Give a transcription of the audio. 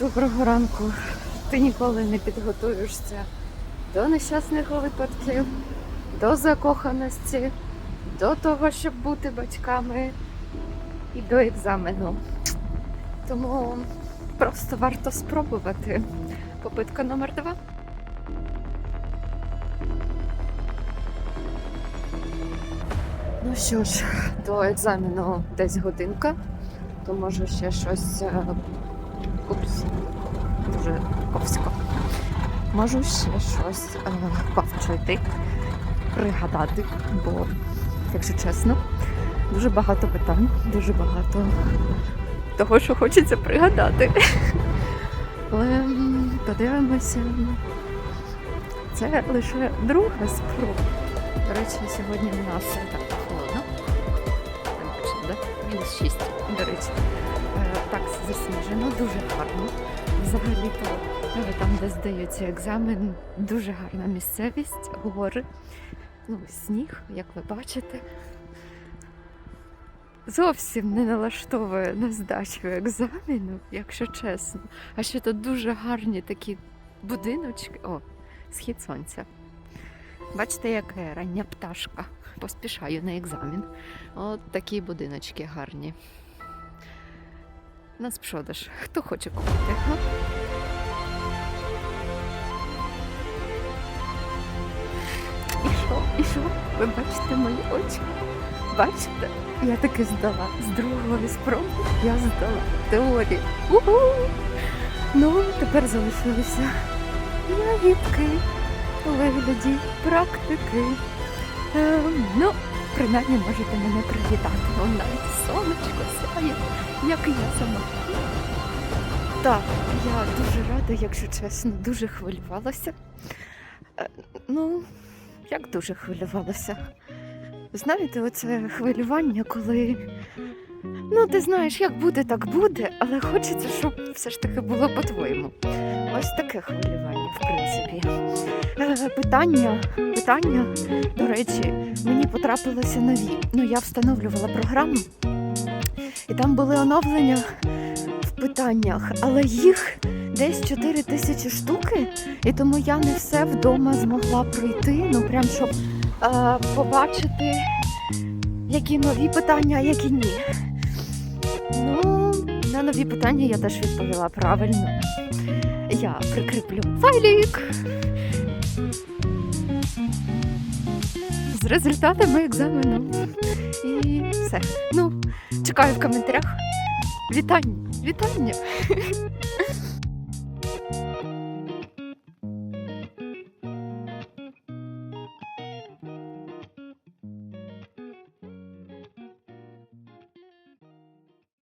Доброго ранку. Ти ніколи не підготуєшся до нещасних випадків, до закоханості, до того, щоб бути батьками і до екзамену. Тому просто варто спробувати. Попитка номер два. Ну що ж, до екзамену десь годинка, то може ще щось. Упс, дуже ковсько. Можу ще щось е, повчити, пригадати, бо, якщо чесно, дуже багато питань, дуже багато того, що хочеться пригадати. Але подивимося. Це лише друга спроба. До речі, сьогодні у нас так. Не бачите, да? Мінус 6, до речі. Е, Так засніжено, дуже гарно. Взагалі-то е, там, де здається екзамен, дуже гарна місцевість, гори, ну, сніг, як ви бачите. Зовсім не налаштовує на здачу екзамену, якщо чесно. А ще тут дуже гарні такі будиночки. О, схід сонця. Бачите, яка рання пташка. Поспішаю на екзамен. От такі будиночки гарні. Нацпродаж. Хто хоче купити? І що? І що? Ви бачите мої очі? Бачите? Я таки здала. З другої спроби я здала теорію. Уху! Ну, тепер залишилися ягідки вигляді практики. Ем, ну, принаймні можете мене привітати. Вон навіть сонечко сяє, як я сама. Так, я дуже рада, якщо чесно, дуже хвилювалася. Е, Ну, як дуже хвилювалася. Знаєте, оце хвилювання, коли. Ну, ти знаєш, як буде, так буде, але хочеться, щоб все ж таки було по-твоєму. Ось таке хвилювання, в принципі. Питання, питання, до речі, мені потрапилися нові. Ну, я встановлювала програму, і там були оновлення в питаннях, але їх десь 4 тисячі штуки, і тому я не все вдома змогла пройти, ну прям щоб е, побачити, які нові питання, а які ні. Ну, на нові питання я теж відповіла правильно. Я прикріплю файлік з результатами екзамену. І все. Ну, чекаю в коментарях. Вітання! Вітання!